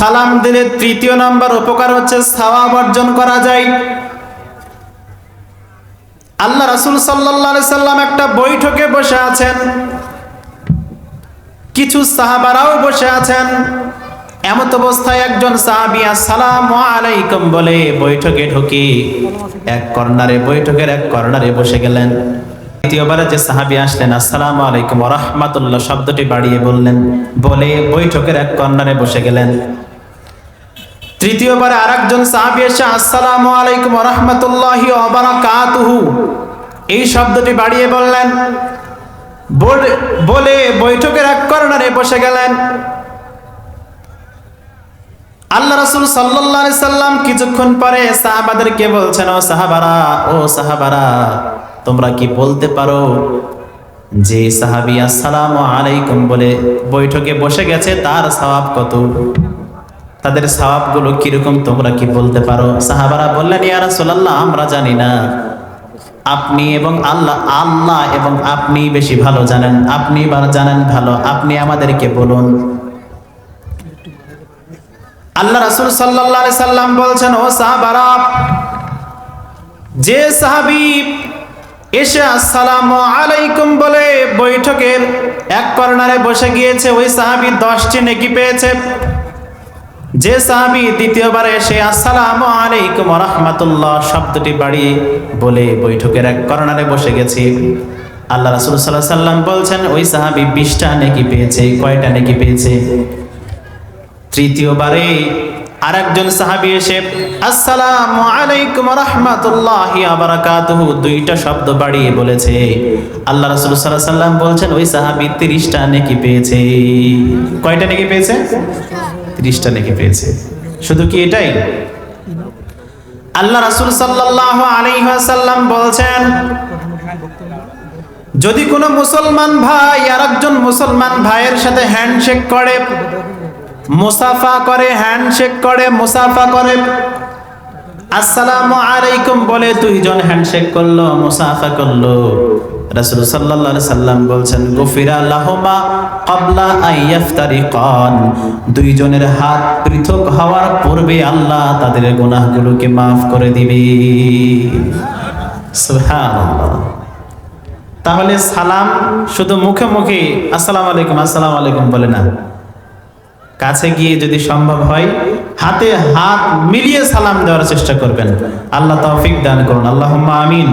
সালাম দিলে তৃতীয় নাম্বার উপকার হচ্ছে সাওয়াব অর্জন করা যায়। আল্লাহ রাসূল আলাইহি সাল্লাম একটা বৈঠকে বসে আছেন। কিছু সাহাবারাও বসে আছেন। এমত অবস্থায় একজন সাহাবী, আসসালামু আলাইকুম বলে বৈঠকে ঢুকি। এক কর্নারে, বৈঠকের এক কর্নারে বসে গেলেন। দ্বিতীয়বারে যে সাহাবী আসলেন, আসসালামু আলাইকুম রাহমাতুল্লাহ শব্দটি বাড়িয়ে বললেন। বলে বৈঠকের এক কর্নারে বসে গেলেন। তৃতীয়বারে আরেকজন সাহাবী এসে, আসসালামু আলাইকুম রাহমাতুল্লাহি ওয়া বারাকাতুহু। এই শব্দটি বাড়িয়ে বললেন। বলে- বৈঠকের এক কর্নারে বসে গেলেন। আল্লাহ রাসূল আলাইহি সাল্লাম কিছুক্ষণ পরে সাহাবাদেরকে বলছেন, ও সাহাবারা ও সাহাবারা, তোমরা কি বলতে পারো যে সাহাবী আসসালামু আলাইকুম বলে বৈঠকে বসে গেছে, তার সওয়াব কত? তাদের সওয়াবগুলো কীরকম তোমরা কি বলতে পারো? সাহাবারা বললেন, ইয়া রাসূলুল্লাহ, আমরা জানি না। আপনি এবং আল্লাহ আল্লাহ এবং আপনি বেশি ভালো জানেন। আপনি জানেন ভালো। আপনি আমাদেরকে বলুন। আল্লাহ রাসূল আলাইহি সাল্লাম বলছেন, ও সাহাবারা, যে সাহাবী এসে আসসালামু আলাইকুম বলে বৈঠকের এক কর্নারে বসে গিয়েছে, ওই সাহাবী দশটি নেকি পেয়েছে। যে সাহাবি দ্বিতীয়বার এসে, আসসালাম আলাইকুম রহমাতুল্লাহ শব্দটি বাড়িয়ে বলে বৈঠকের এক কর্নারে বসে গেছি। আল্লাহ রাসুল সাল্লাহ সাল্লাম বলছেন, ওই সাহাবি বিশটা নাকি পেয়েছে, কয়টা নাকি পেয়েছে? তৃতীয়বারে আরেকজন সাহাবী এসে, আসসালামু আলাইকুম রাহমাতুল্লাহি ওয়া বারাকাতুহু। দুইটা শব্দ বাড়িয়ে বলেছে। আল্লাহ রাসূল সাল্লাল্লাহু আলাইহি সাল্লাম বলছেন, ওই সাহাবী 30টা নেকি পেয়েছে। কয়টা নেকি পেয়েছে? 30টা নেকি পেয়েছে। শুধু কি এটাই? আল্লাহ রাসূল সাল্লাল্লাহু আলাইহি ওয়াসাল্লাম বলছেন, যদি কোনো মুসলমান ভাই আরেকজন মুসলমান ভাইয়ের সাথে হ্যান্ডশেক করে মুসাফা করে হ্যান্ডশেক করে, মুসাফা করে। আসসালামু আলাইকুম বলে দুইজন হ্যান্ডশেক করল, মুসাফা করল। রাসূল সাল্লাল্লাহু আলাইহি সাল্লাম বলছেন, গফিরা লাহুমা ক্বাবলা আইয়াফতারিকান দুইজনের হাত পৃথক হওয়ার পূর্বে আল্লাহ তাদের গুনাহগুলোকে maaf করে দিবে। সুবহানাল্লাহ। তাহলে সালাম শুধু মুখে মুখে আসসালামু আলাইকুম আসসালামু আলাইকুম বলে না। কাছে গিয়ে যদি সম্ভব হয়, হাতে হাত মিলিয়ে সালাম দেওয়ার চেষ্টা করবেন। আল্লাহ তৌফিক দান করুন। আল্লাহুম্মা আমিন।